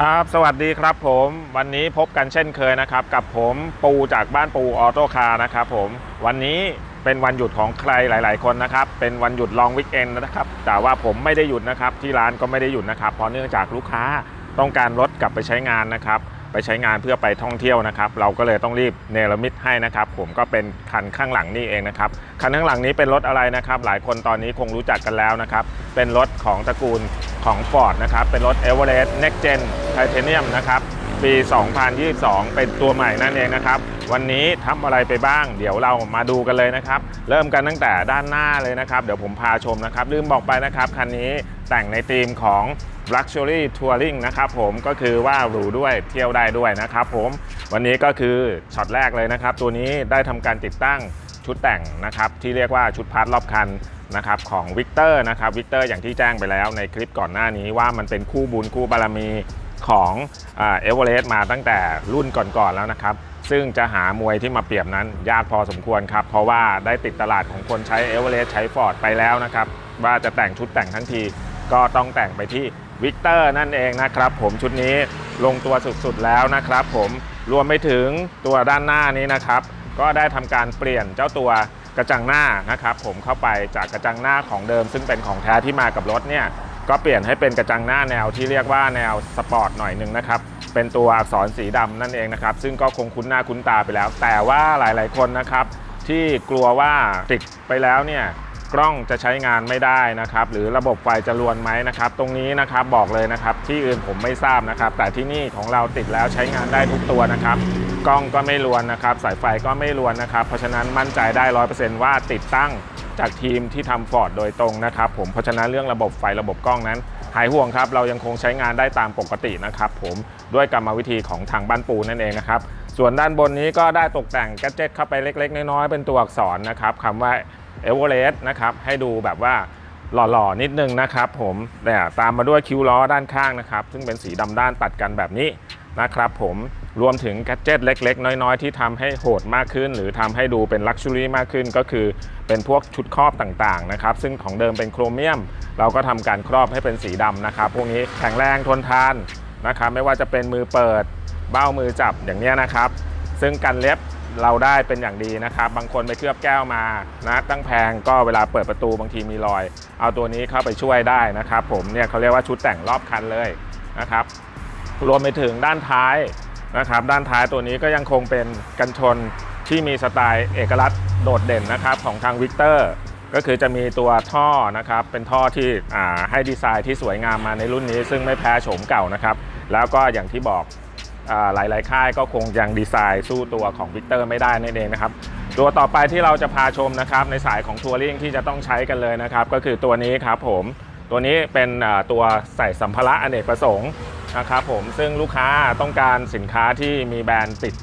ครับ สวัสดีครับผม วันนี้พบกันเช่นเคยนะครับ กับผมปูจากบ้านปูออโต้คาร์นะครับผม วันนี้เป็นวันหยุดของใครหลาย ๆ คนนะครับ เป็นวันหยุดลองวิกเอนนะครับ แต่ว่าผมไม่ได้หยุดนะครับ ที่ร้านก็ไม่ได้หยุดนะครับ เพราะเนื่องจากลูกค้าต้องการรถกลับไปใช้งานนะครับ ไปใช้งานเพื่อไปท่องเที่ยวนะครับ เราก็เลยต้องรีบเนรมิตให้นะครับ ผมก็เป็นคันข้างหลังนี่เองนะครับ คันข้างหลังนี้เป็นรถอะไรนะครับ หลายคนตอนนี้คงรู้จักกันแล้วนะครับ เป็นรถของตระกูลของ Ford นะครับ เป็นรถ Everest Next Gen Titanium นะครับ ปี 2022 เป็นตัวใหม่นั่นเองนะครับ วันนี้ทำอะไรไปบ้าง เดี๋ยวเรามาดูกันเลยนะครับ เริ่มกันตั้งแต่ด้านหน้าเลยนะครับ เดี๋ยวผมพาชมนะครับ ลืมบอกไปนะครับ คันนี้แต่งในธีมของ Luxury Touring นะครับผมก็คือว่าหรูด้วยเที่ยวได้ด้วยนะครับผมวันนี้ก็คือช็อตแรกเลยนะครับ ตัวนี้ได้ทำการติดตั้งชุดแต่งนะครับที่เรียกว่าชุดพาร์ทรอบคัน นะครับของวิกเตอร์นะครับวิกเตอร์อย่างที่แจ้งไปแล้วในคลิปก่อนหน้านี้ว่ามันเป็นคู่บุญคู่บารมีของเอเวอเรสต์มาตั้งแต่รุ่นก่อนๆแล้วนะครับ ซึ่งจะหามวยที่มาเปรียบนั้นยากพอสมควรครับ เพราะว่าได้ติดตลาดของคนใช้เอเวอเรสต์ใช้ฟอร์ดไปแล้วนะครับ ว่าจะแต่งชุดแต่งทั้งทีก็ต้องแต่งไปที่วิกเตอร์นั่นเองนะครับ ผมชุดนี้ลงตัวสุดๆแล้วนะครับ ผมรวมไปถึงตัวด้านหน้านี้นะครับ ก็ได้ทำการเปลี่ยนเจ้าตัว กระจังหน้านะครับผมเข้าไปจากกระจังหน้าของเดิม ซึ่งเป็นของแท้ที่มากับรถเนี่ยก็เปลี่ยนให้เป็นกระจังหน้าแนวที่เรียกว่าแนวสปอร์ตหน่อยหนึ่งนะครับเป็นตัวอักษรสีดำนั่นเองนะครับซึ่งก็คงคุ้นหน้าคุ้นตาไปแล้ว แต่ว่าหลาย ๆ คนนะครับที่กลัวว่าติดไปแล้วเนี่ย กล้องจะใช้งานไม่ได้นะครับ หรือระบบไฟจะรวนไหมนะครับ ตรงนี้นะครับบอกเลยนะครับ ที่อื่นผมไม่ทราบนะครับ แต่ที่นี่ของเราติดแล้วใช้งานได้ทุกตัวนะครับ กล้องก็ไม่รวนนะครับ สายไฟก็ไม่รวนนะครับ เพราะฉะนั้นมั่นใจได้ร้อยเปอร์เซนต์ว่าติดตั้งจากทีมที่ทำฟอร์ดโดยตรงนะครับ ผมเพราะฉะนั้นเรื่องระบบไฟระบบกล้องนั้น หายห่วงครับ เรายังคงใช้งานได้ตามปกตินะครับ ผมด้วยกรรมวิธีของทางบ้านปูนั่นเองนะครับ ส่วนด้านบนนี้ก็ได้ตกแต่งแกจิตเข้าไปเล็ก ๆ น้อยๆเป็นตัวอักษรนะครับคำว่า เอเวอเรสต์นะครับให้ดูแบบว่าหล่อๆ นิดนึงนะครับผมเนี่ยตามมาด้วยคิ้วล้อด้านข้างนะครับ ซึ่งเป็นสีดำด้านตัดกันแบบนี้นะครับผมรวมถึงแกดเจิตเล็ก ๆ น้อย ๆ ที่ทำให้โหดมากขึ้น หรือทำให้ดูเป็นลักชัวรี่มากขึ้นก็คือเป็นพวกชุดครอบต่างๆนะครับซึ่งของเดิมเป็นโครเมียม เราก็ทำการครอบให้เป็นสีดำนะครับ พวกนี้แข็งแรงทนทานนะครับไม่ว่าจะเป็นมือเปิด เบ้ามือจับอย่างนี้นะครับ ซึ่งกันเล็บ เราได้เป็นอย่างดีนะครับ บางคนไปเคลือบแก้วมานะตั้งแพงก็เวลาเปิดประตูบางทีมีรอย เอาตัวนี้เข้าไปช่วยได้นะครับ ผมเนี่ยเขาเรียกว่าชุดแต่งรอบคันเลยนะครับ รวมไปถึงด้านท้ายนะครับ ด้านท้ายตัวนี้ก็ยังคงเป็นกันชนที่มีสไตล์เอกลักษณ์โดดเด่นนะครับของทางวิกเตอร์ก็คือจะมีตัวท่อนะครับ เป็นท่อที่ให้ดีไซน์ที่สวยงามมาในรุ่นนี้ ซึ่งไม่แพ้โฉมเก่านะครับ แล้วก็อย่างที่บอก หลาย ๆ ค่ายก็คงยังดีไซน์สู้ตัวของวิกเตอร์ไม่ได้นั่นเองนะครับตัวต่อไปที่เราจะพาชมนะครับในสายของทัวริงที่จะต้องใช้กันเลยนะครับ ก็คือตัวนี้ครับผมตัวนี้เป็นตัวใส่สัมภาระอเนกประสงค์นะครับผมซึ่งลูกค้าต้องการสินค้าที่มีแบรนด์ติด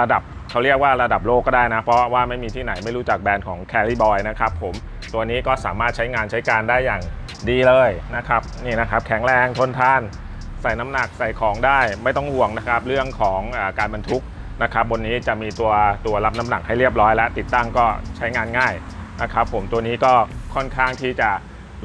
ระดับเขาเรียกว่าระดับโลกก็ได้นะ เพราะว่าไม่มีที่ไหนไม่รู้จักแบรนด์ของ Carry Boy นะครับผมตัวนี้ก็สามารถใช้งานใช้การได้อย่างดีเลยนะครับนี่นะครับแข็งแรงทนทาน ใส่น้ำหนักใส่ของได้ไม่ต้องห่วงนะครับ เรื่องของอาการบรรทุกนะครับบนนี้จะมีตัวตัวรับน้ำหนักให้เรียบร้อยแล้ว ติดตั้งก็ใช้งานง่ายนะครับผมตัวนี้ก็ค่อนข้างที่จะ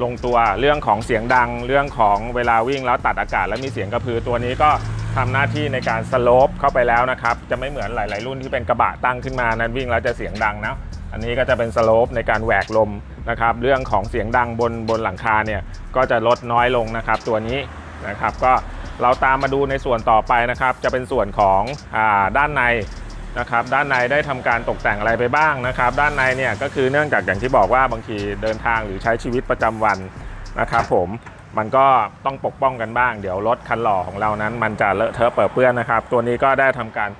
ลงตัวเรื่องของเสียงดัง เรื่องของเวลาวิ่งแล้วตัดอากาศ แล้วมีเสียงกระพือตัวนี้ก็ทำหน้าที่ในการสโลปเข้าไปแล้วนะครับ จะไม่เหมือนหลาย ๆ รุ่นที่เป็นกระบะตั้งขึ้นมานั้นวิ่งแล้วจะเสียงดังนะอันนี้ก็จะเป็นสโลปในการแหวกลมนะครับ เรื่องของเสียงดังบนบนหลังคาเนี่ยก็จะลดน้อยลงนะครับ ตัวนี้ นะครับก็เราตามมาดูในส่วนต่อไปนะครับ จะเป็นส่วนของอด้านในนะครับด้านในได้ทำการตกแต่งอะไรไปบ้างนะครับ ด้านในเนี่ยก็คือเนื่องจากอย่างที่บอกว่าบางทีเดินทางหรือใช้ชีวิตประจำวันนะครับผมมันก็ต้องปกป้องกันบ้าง เดี๋ยวรถคันหล่อของเรานั้น มันจะเลอะเทอะเปื้อนเปื้อนนะครับ ตัวนี้ก็ได้ทำการ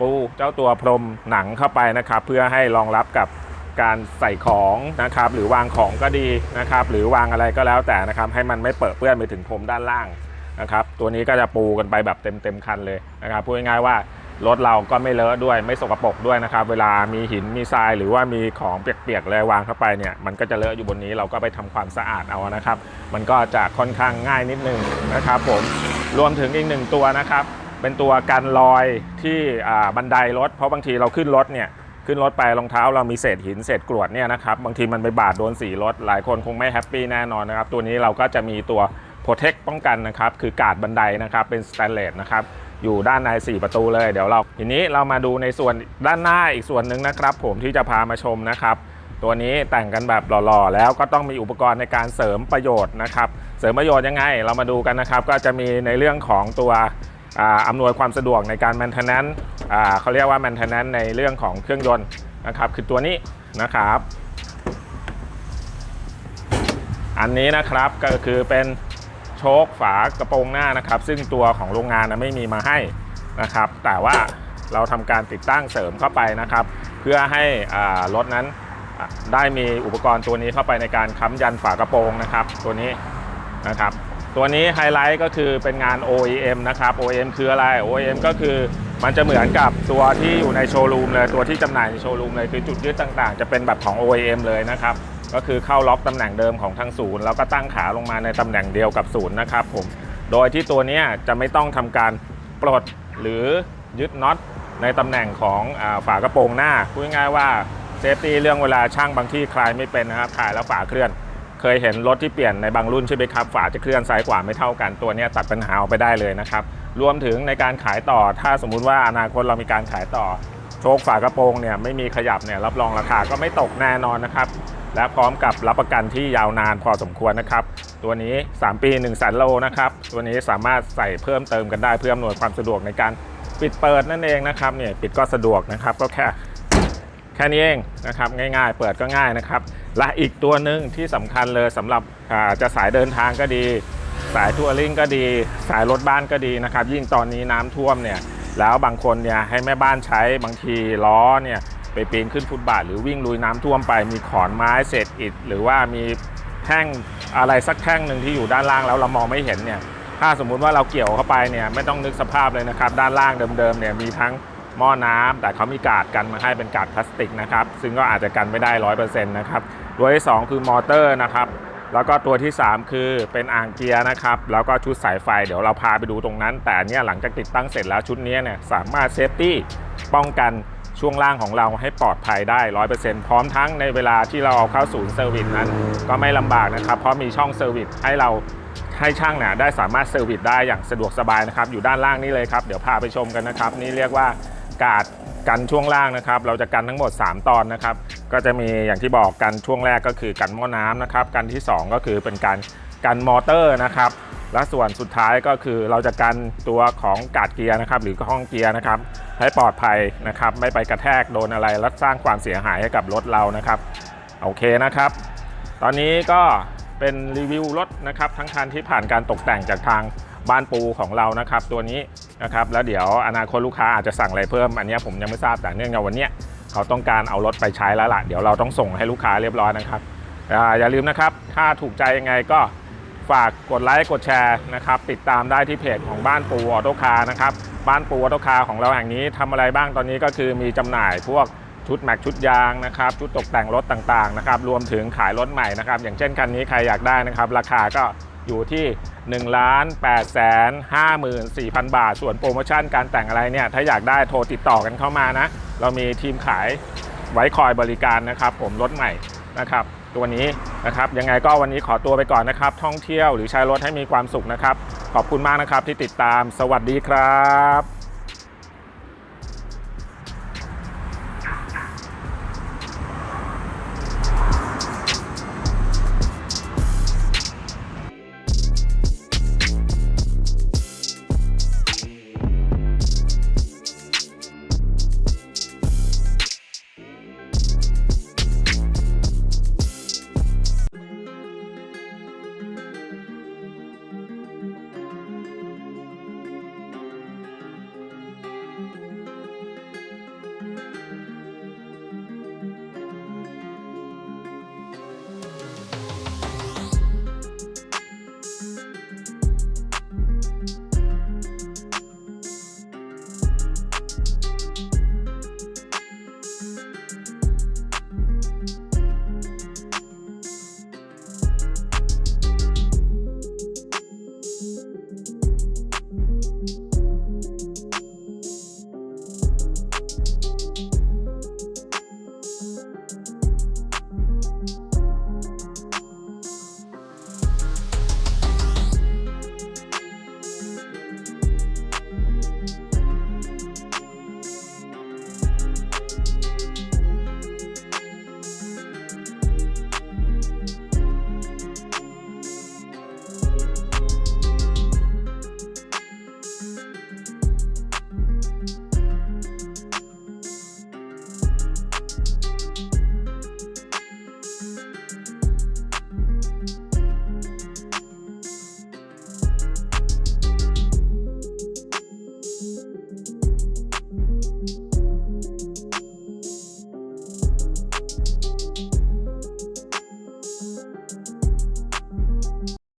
ปูเจ้าตัวพรมหนังเข้าไปนะครับ เพื่อให้รองรับกับการใส่ของนะครับ หรือวางของก็ดีนะครับ หรือวางอะไรก็แล้วแต่นะครับ ให้มันไม่เปื้อนเปื้อนไปถึงพรมด้านล่าง นะครับตัวนี้ก็จะปูกันไปแบบเต็มเต็มคันเลยนะครับพูดง่ายๆว่ารถเราก็ไม่เลอะด้วยไม่สกปรกด้วยนะครับ เวลามีหินมีทรายหรือว่ามีของเปียกๆเลยวางเข้าไปเนี่ยมันก็จะเลอะอยู่บนนี้เราก็ไปทำความสะอาดเอานะครับ มันก็จะค่อนข้างง่ายนิดนึงนะครับผมรวมถึงอีกหนึ่งตัวนะครับ เป็นตัวกันรอยที่บันไดรถ เพราะบางทีเราขึ้นรถเนี่ยขึ้นรถไปรองเท้าเรามีเศษหินเศษกรวดเนี่ยนะครับบางทีมันไปบาดโดนสีรถหลายคนคงไม่แฮปปี้แน่นอนนะครับตัวนี้เราก็จะมีตัว โปรเทคป้องกันนะครับคือกาดบันไดนะครับเป็นสแตนเลสนะครับอยู่ด้านใน 4 ประตูเลยเดี๋ยวเรา ทีนี้เรามาดูในส่วนด้านหน้าอีกส่วนหนึ่งนะครับ ผมที่จะพามาชมนะครับ ตัวนี้แต่งกันแบบหล่อๆ แล้วก็ต้องมีอุปกรณ์ในการเสริมประโยชน์นะครับ เสริมประโยชน์ยังไง เรามาดูกันนะครับ ก็จะมีในเรื่องของตัวอ่าอำนวยความสะดวกในการ maintenance อ่าเขาเรียกว่า maintenance ในเรื่องของเครื่องยนต์นะครับ คือตัวนี้นะครับ อันนี้นะครับก็คือเป็น โชคฝากระโปรงหน้านะครับ ซึ่งตัวของโรงงานนะไม่มีมาให้นะครับ แต่ว่าเราทำการติดตั้งเสริมเข้าไปนะครับ เพื่อให้รถนั้นได้มีอุปกรณ์ตัวนี้เข้าไปในการค้ำยันฝากระโปรงนะครับ ตัวนี้นะครับตัวนี้ไฮไลท์ก็คือเป็นงาน OEM นะครับ OEM คืออะไร OEM ก็คือมันจะเหมือนกับตัวที่อยู่ในโชว์รูมเลย ตัวที่จำหน่ายในโชว์รูมเลย คือจุดยึดต่างๆ จะเป็นแบบของ OEM เลยนะครับ ก็คือเข้าล็อกตำแหน่งเดิมของทางศูนย์แล้วก็ตั้งขาลงมาในตำแหน่งเดียวกับศูนย์นะครับผม โดยที่ตัวนี้จะไม่ต้องทำการปลดหรือยึดน็อตในตำแหน่งของฝากระโปรงหน้าพูดง่ายว่าเซฟตี้เรื่องเวลาช่างบางที่คลายไม่เป็นนะครับคลายแล้วฝาเคลื่อน เคยเห็นรถที่เปลี่ยนในบางรุ่นใช่ไหมครับ ฝาจะเคลื่อนซ้ายขวาไม่เท่ากันตัวนี้ตัดปัญหาออกไปได้เลยนะครับ รวมถึงในการขายต่อถ้าสมมุติว่าอนาคตเรามีการขายต่อ โชคฝากระโปรงเนี่ยไม่มีขยับเนี่ยรับรองราคาก็ไม่ตกแน่นอนนะครับ และพร้อมกับรับประกันที่ยาวนานพอสมควรนะครับ ตัวนี้ 3 ปี1นึ่งแสนโลนะครับ ตัวนี้สามารถใส่เพิ่มเติมกันได้เพื่ออำนวยความสะดวกในการปิดเปิดนั่นเองนะครับเนี่ยปิดก็สะดวกนะครับก็แค่แค่นี้เองนะครับง่ายๆ เปิดก็ง่ายนะครับ และอีกตัวหนึ่งที่สำคัญเลยสำหรับจะสายเดินทางก็ดี สายทัวริงก็ดี สายรถบ้านก็ดีนะครับ ยิ่งตอนนี้น้ำท่วมเนี่ยแล้วบางคนเนี่ยให้แม่บ้านใช้บางทีล้อเนี่ย ไปปีนขึ้นฟุตบาท หรือวิ่งลุยน้ำท่วมไปมีขอนไม้เศษอิฐหรือว่ามีแท่งอะไรสักแท่งหนึ่งที่อยู่ด้านล่างแล้วเรามองไม่เห็นเนี่ยถ้าสมมุติว่าเราเกี่ยวเข้าไปเนี่ยไม่ต้องนึกสภาพเลยนะครับด้านล่างเดิมๆเนี่ยมีทั้งหม้อน้ำแต่เขามีกาดกันมาให้เป็นกาดพลาสติกนะครับซึ่งก็อาจจะกันไม่ได้ร้อยเปอร์เซ็นต์นะครับตัวที่2คือมอเตอร์นะครับแล้วก็ตัวที่ 3 คือเป็นอ่างเกียร์นะครับ แล้วก็ชุดสายไฟเดี๋ยวเราพาไปดูตรงนั้น แต่เนี่ยหลังจากติดตั้งเสร็จแล้วชุดนี้เนี่ยสามารถเซฟตี้ป้องกัน ช่วงล่างของเราให้ปลอดภัยได้ 100%พร้อมทั้งในเวลาที่เราเอาเข้าศูนย์เซอร์วิสนั้น ก็ไม่ลำบากนะครับ เพราะมีช่องเซอร์วิสให้เราให้ช่างเนี่ยได้สามารถเซอร์วิสได้อย่างสะดวกสบายนะครับ อยู่ด้านล่างนี้เลยครับ เดี๋ยวพาไปชมกันนะครับ นี่เรียกว่ากาดกันช่วงล่างนะครับ เราจะกันทั้งหมด 3 ตอนนะครับ ก็จะมีอย่างที่บอกกันช่วงแรกก็คือกันหม้อน้ำนะครับ กันที่ 2 ก็คือเป็นการกันมอเตอร์นะครับ และส่วนสุดท้ายก็คือเราจะกันตัวของกาดเกียร์นะครับหรือห้องเกียร์นะครับให้ปลอดภัยนะครับไม่ไปกระแทกโดนอะไรและสร้างความเสียหายให้กับรถเรานะครับโอเคนะครับ ตอนนี้ก็เป็นรีวิวรถนะครับทั้งคันที่ผ่านการตกแต่งจากทางบ้านปูของเรานะครับตัวนี้นะครับแล้วเดี๋ยวอนาคตลูกค้าอาจจะสั่งอะไรเพิ่มอันนี้ผมยังไม่ทราบแต่เนื่องจากวันนี้เขาต้องการเอารถไปใช้แล้วล่ะเดี๋ยวเราต้องส่งให้ลูกค้าเรียบร้อยนะครับออย่าลืมนะครับถ้าถูกใจยังไงก็ ฝากกดไลค์กดแชร์นะครับ ติดตามได้ที่เพจของบ้านปูออโต้คาร์นะครับบ้านปูออโต้คาร์ของเราแห่งนี้ทำอะไรบ้างตอนนี้ก็คือมีจำหน่ายพวกชุดแม็กชุดยางนะครับชุดตกแต่งรถต่างๆนะครับรวมถึงขายรถใหม่นะครับ อย่างเช่นคันนี้ใครอยากได้นะครับ ราคาก็อยู่ที่1ล้าน8แสน54,000 บาท ส่วนโปรโมชั่นการแต่งอะไรเนี่ย ถ้าอยากได้โทรติดต่อกันเข้ามานะ เรามีทีมขายไว้คอยบริการนะครับ ผมรถใหม่นะครับ ตัวนี้นะครับ ยังไงก็วันนี้ขอตัวไปก่อนนะครับ ท่องเที่ยวหรือใช้รถให้มีความสุขนะครับ ขอบคุณมากนะครับที่ติดตาม สวัสดีครับ